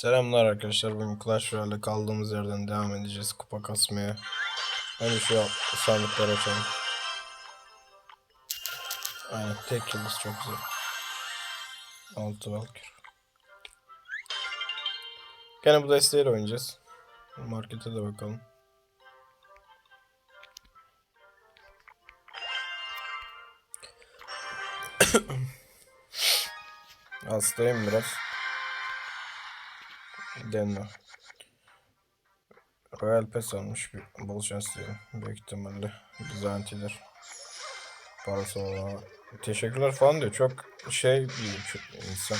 Selamlar arkadaşlar. Bugün Clash Royale'de kaldığımız yerden devam edeceğiz kupa kasmaya. Hadi şu sandıkları açalım. Aynen tek yıldız çok güzel. Altı Valkür. Gene bu desteğiyle oynayacağız. Markete de bakalım. Hastayım biraz. Denme. Royal Pass almış. Bol şans diyelim. Büyük ihtimalle. Bizantiler. Parası olan. Teşekkürler falan diyor. Çok şey bir insan.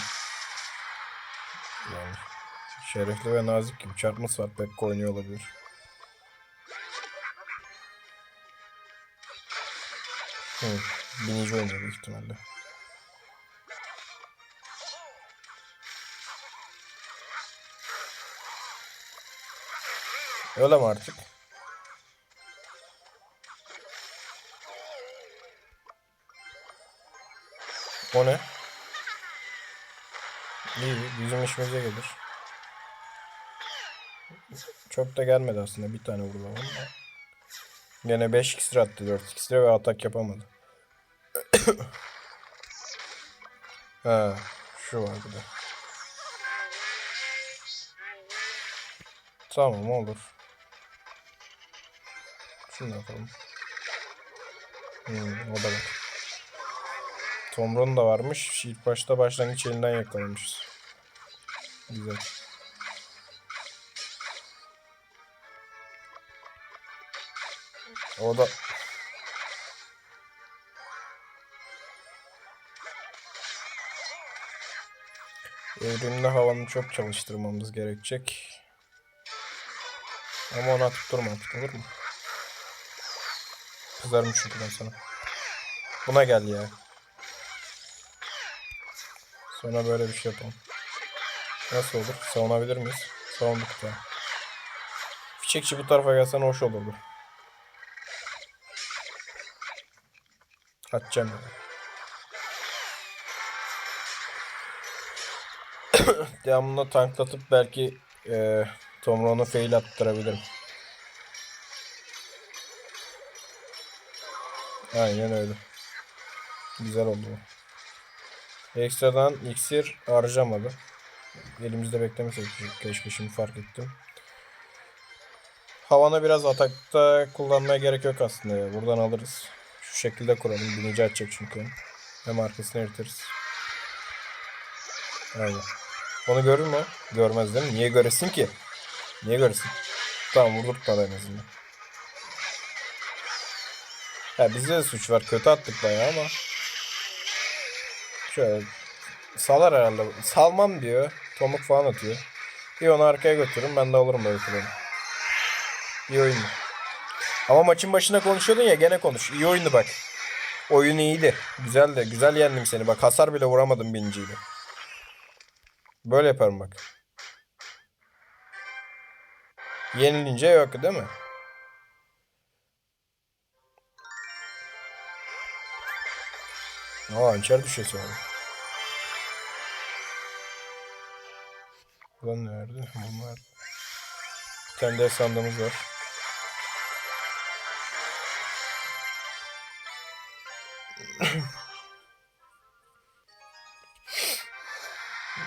Yani şerefli ve nazik gibi. Çarpması var. Pek oynuyor olabilir. Hı. Binici oynuyor büyük ihtimalle. Öyle mi artık? O ne? İyi, bizim işimize gelir. Çok da gelmedi aslında. Bir tane vurdu ama. Gene 5 iksir attı 4 iksir ve atak yapamadı. ha, şu var bir de. Tamam olur. Şunu da yapalım. Hmm, o da var. Tomron da varmış. İlk başta başlangıç elinden yakalamışız. Güzel. O da Evrimli havanı çok çalıştırmamız gerekecek. Ama onu atıp durma artık mu? Kızarım çünkü ben sana. Buna gel ya. Sonra böyle bir şey yapalım. Nasıl olur? Savunabilir miyiz? Savunduk da. Fişekçi bu tarafa gelsen hoş olurdu. Atacağım ya. Devamında tanklatıp belki e, Tomron'u fail attırabilirim. Aynen öyle. Güzel oldu bu. Ekstradan iksir harcamadı. Elimizde beklemesek keşke şimdi fark ettim. Havana biraz atakta kullanmaya gerek yok aslında ya. Buradan alırız. Şu şekilde kuralım. Binici açacak çünkü. Hem arkasını eritiriz. Aynen. Onu görür mü? Görmez değil mi? Niye göresin ki? Niye göresin? Tamam vurdurtmadı en azından. Ya bizde de suç var. Kötü attık bayağı ama. Şöyle salar herhalde. Salmam diyor. Tomuk falan atıyor. İyi onu arkaya götürün. Ben de alırım böyle kullanı. İyi oyundu. Ama maçın başında konuşuyordun ya gene konuş. İyi oyundu bak. Oyun iyiydi. Güzel de. Güzel yendim seni. Bak hasar bile vuramadım birinciyle. Böyle yaparım bak. Yenilince yok değil mi? Aa hançer düşesi var. Ulan nerede? Bunlar. Bir tane de sandığımız var.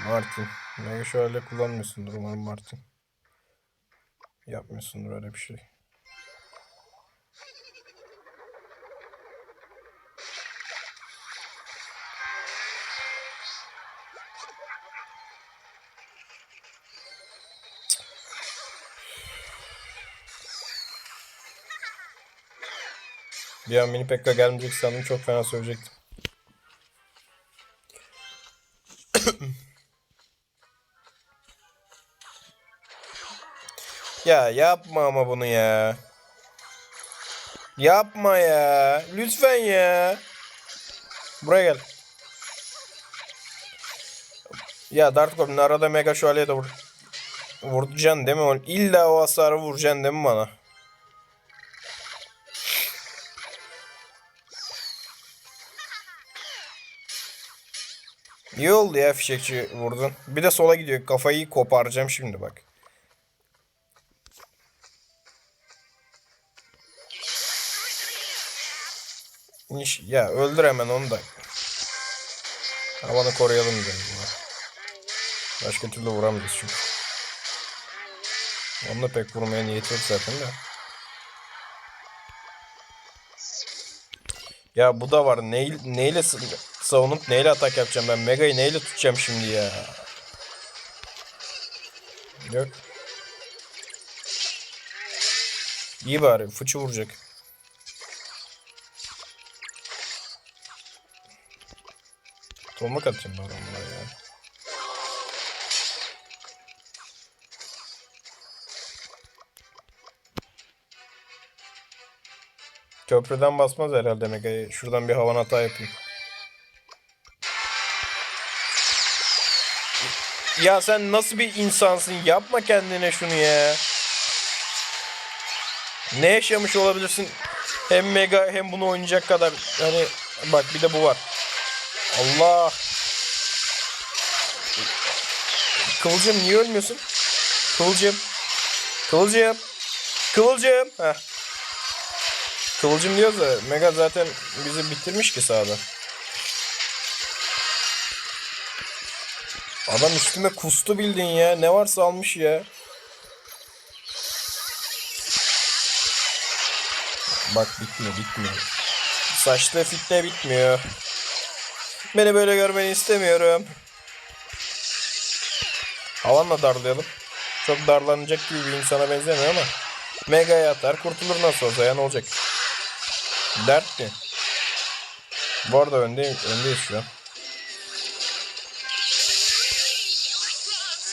Martin. Mega şöyle kullanmıyorsundur umarım Martin. Yapmıyorsundur öyle bir şey. Bir an mini Pekka gelmeyecek sandım çok fena söyleyecektim. Ya yapma ama bunu ya. Yapma ya. Lütfen ya. Buraya gel. Ya Dart Goblin arada Mega Şövalye'ye de vur. Vuracaksın değil mi? İlla o hasarı vuracaksın değil mi bana? İyi oldu ya fişekçi vurdun. Bir de sola gidiyor. Kafayı koparacağım şimdi bak. Ya öldür hemen onu da. Havanı koruyalım ya. Başka türlü vuramayacağız çünkü. Onunla pek vurmaya niyet yok zaten de. Ya bu da var. Neyle, neyle s- savunup neyle atak yapacağım ben? Mega'yı neyle tutacağım şimdi ya? Yok. İyi bari. Fıçı vuracak. Tomak atacağım ben onlara ya. Köprüden basmaz herhalde Mega'yı. Şuradan bir havan hata yapayım. Ya sen nasıl bir insansın? Yapma kendine şunu ya. Ne yaşamış olabilirsin? Hem Mega hem bunu oynayacak kadar. Hani bak bir de bu var. Allah. Kıvılcım niye ölmüyorsun? Kıvılcım. Kıvılcım. Kıvılcım. Heh. Kıvılcım diyoruz da Mega zaten bizi bitirmiş ki sahada. Adam üstüme kustu bildin ya. Ne varsa almış ya. Bak bitmiyor bitmiyor. Saçlı fitne bitmiyor. Beni böyle görmeni istemiyorum. Havanla darlayalım. Çok darlanacak gibi bir insana benzemiyor ama. Mega'ya atar kurtulur nasıl olsa ya ne olacak. Dert mi? Bu arada öndeyim, öndeyiz şu an.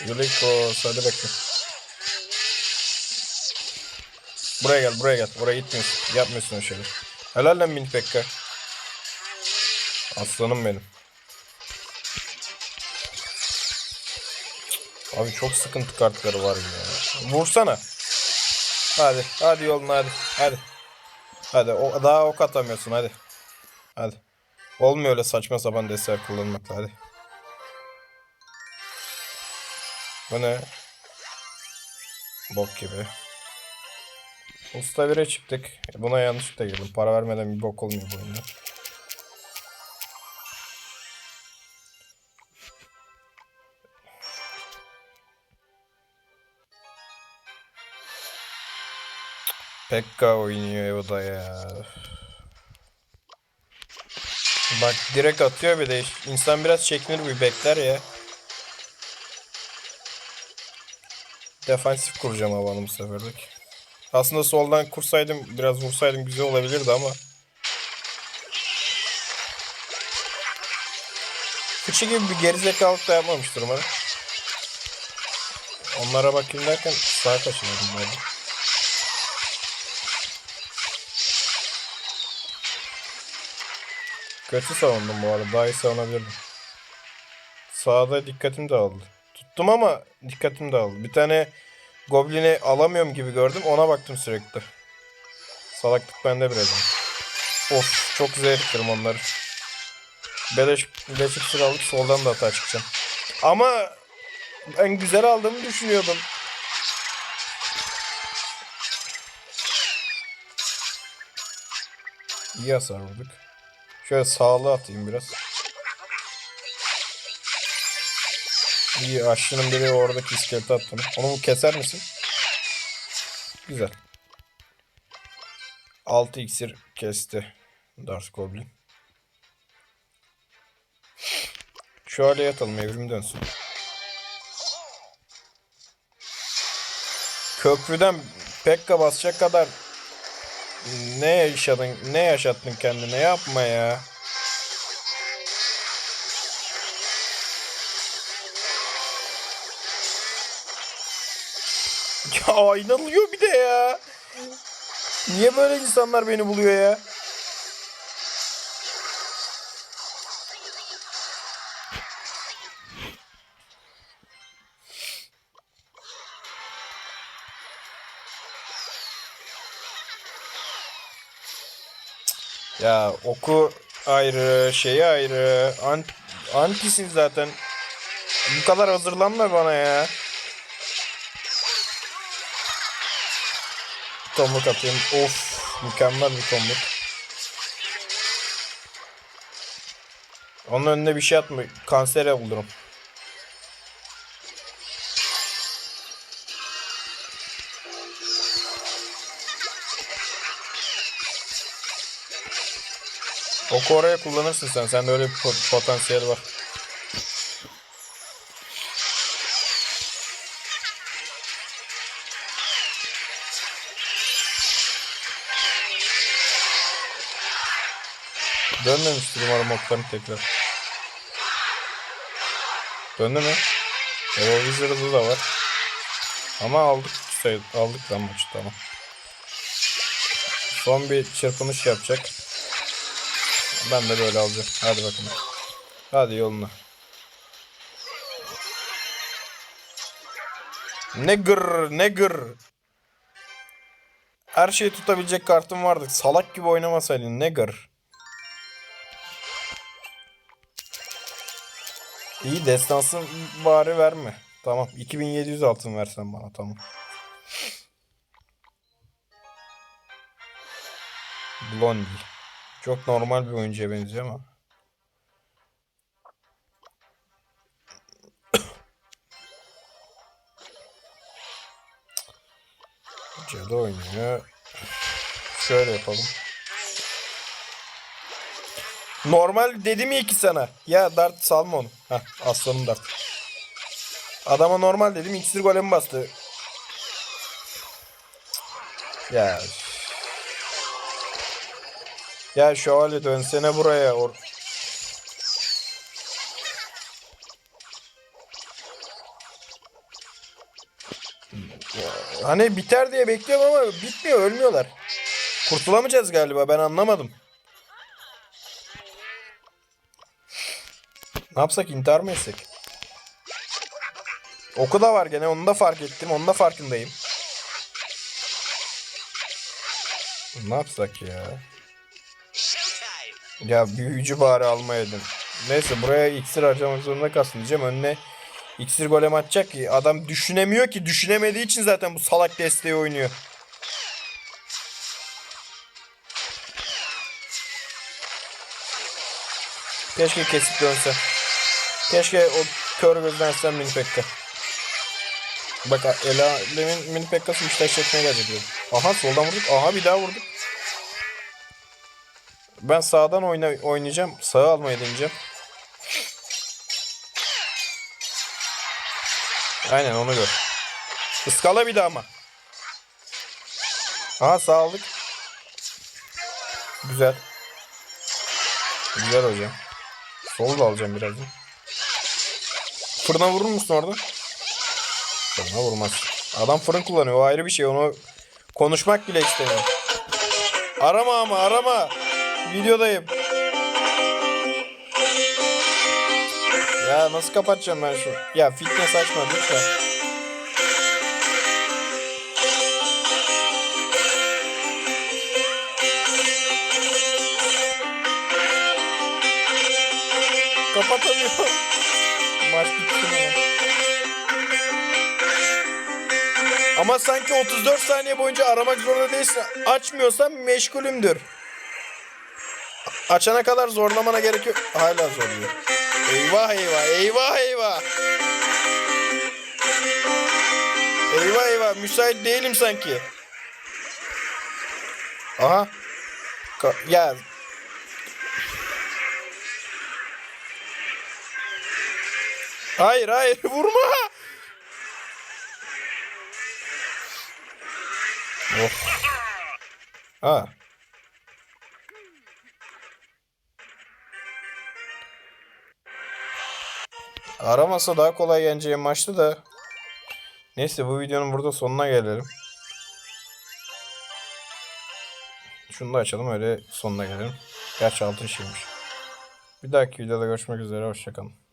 Glykos hadi bekle. Buraya gel buraya gel. Oraya gitmiyorsun. Yapmıyorsun o şeyleri. Helal lan Mini Pekka. Aslanım benim. Abi çok sıkıntı kartları var ya. Vursana. Hadi. Hadi yoluna hadi. Hadi. Hadi. O, daha ok atamıyorsun hadi. Hadi. Olmuyor öyle saçma sapan deser kullanmakla hadi. Bu ne? Bok gibi. Usta 1'e çıktık. Buna yanlışlıkla girdim. Para vermeden bir bok olmuyor bu oyunda. Pekka oynuyor Evo'da ya. Bak direkt atıyor bir de insan biraz çekinir bir bekler ya. Defansif kuracağım havanı bu seferlik. Aslında soldan kursaydım biraz vursaydım güzel olabilirdi ama. Fıçı gibi bir gerizekalık da yapmamıştır umarım. Onlara bakayım derken sağa kaçırdım böyle. Kötü savundum bu arada. Daha iyi savunabilirdim. Sağda dikkatim dağıldı. Tuttum ama dikkatim dağıldı. Bir tane Goblin'i alamıyorum gibi gördüm. Ona baktım sürekli. Salaklık bende biraz. Of çok güzel heriflerim onları. Beleş, beleş iksir aldık soldan da hata çıkacağım. Ama ben güzel aldığımı düşünüyordum. İyi hasar vurduk. Şöyle sağlığı atayım biraz. İyi aşçının biri oradaki iskeleti attım. Onu keser misin? Güzel. 6 iksir kesti. Dark Goblin. Şöyle yatalım evrim dönsün. Köprüden Pekka basacak kadar ne yaşadın, ne yaşattın kendine yapma ya. Ya inanılıyor bir de ya. Niye böyle insanlar beni buluyor ya? Ya oku ayrı, şeyi ayrı, an Antisin zaten. Bu kadar hazırlanma bana ya. Tomruk atayım. Of. Mükemmel bir tomruk. Onun önüne bir şey atma. Kansere bulurum. Oku oraya kullanırsın sen. Sende öyle bir po- potansiyel var. Dönmemiştir umarım oklarım tekrar. Döndü mü? Wizard'ı da var. Ama aldık sayı aldık lan maçı tamam. Son bir çırpınış yapacak. Ben de böyle alacağım. Hadi bakalım. Hadi yoluna. Ne gır. Her şeyi tutabilecek kartım vardı. Salak gibi oynamasaydın ne gır. İyi destansın bari verme. Tamam 2700 altın versen bana tamam. Blondie. Çok normal bir oyuncuya benziyor ama. Cadı oynuyor. Şöyle yapalım. Normal dedim ya ki sana. Ya Dart salma onu. Heh, aslanım Dart. Adama normal dedim. İksir golemi bastı. Ya. Ya şövalye dönsene buraya. Or hani biter diye bekliyorum ama bitmiyor. Ölmüyorlar. Kurtulamayacağız galiba. Ben anlamadım. Ne yapsak intihar mı etsek? Oku da var gene onu da fark ettim. Onun da farkındayım. Ne yapsak ya? Ya büyücü bari almayaydım. Neyse buraya iksir harcamak zorunda kalsın diyeceğim. Önüne iksir golem atacak ki adam düşünemiyor ki. Düşünemediği için zaten bu salak desteği oynuyor. Keşke kesip dönse. Keşke o kör gözden sen mini pekka. Bak Ela'nın mini pekkası Beşiktaş çekmeye gelecek diyor. Aha soldan vurduk. Aha bir daha vurduk. Ben sağdan oyna oynayacağım. Sağı almayı deneyeceğim. Aynen onu gör. Iskala bir daha ama. Aha sağ aldık. Güzel. Güzel hocam. Sol da alacağım birazdan. Fırına vurur musun orada? Fırına vurmaz. Adam fırın kullanıyor. O ayrı bir şey. Onu konuşmak bile istemiyorum. Arama ama arama. Videodayım. Ya nasıl kapatacağım ben şu? Ya fitness açma lütfen. Kapatamıyorum. Mi? Ama sanki 34 saniye boyunca aramak zorunda değilsin. Açmıyorsan meşgulümdür. Açana kadar zorlamana gerek yok. Hala zorluyor. Eyvah eyvah eyvah eyvah. Eyvah eyvah müsait değilim sanki. Aha. Ya Hayır hayır vurma. Of. Ha. Aramasa daha kolay yeneceğim maçtı da. Neyse bu videonun burada sonuna gelelim. Şunu da açalım öyle sonuna gelelim. Gerçi altın şeymiş. Bir dahaki videoda görüşmek üzere. Hoşçakalın.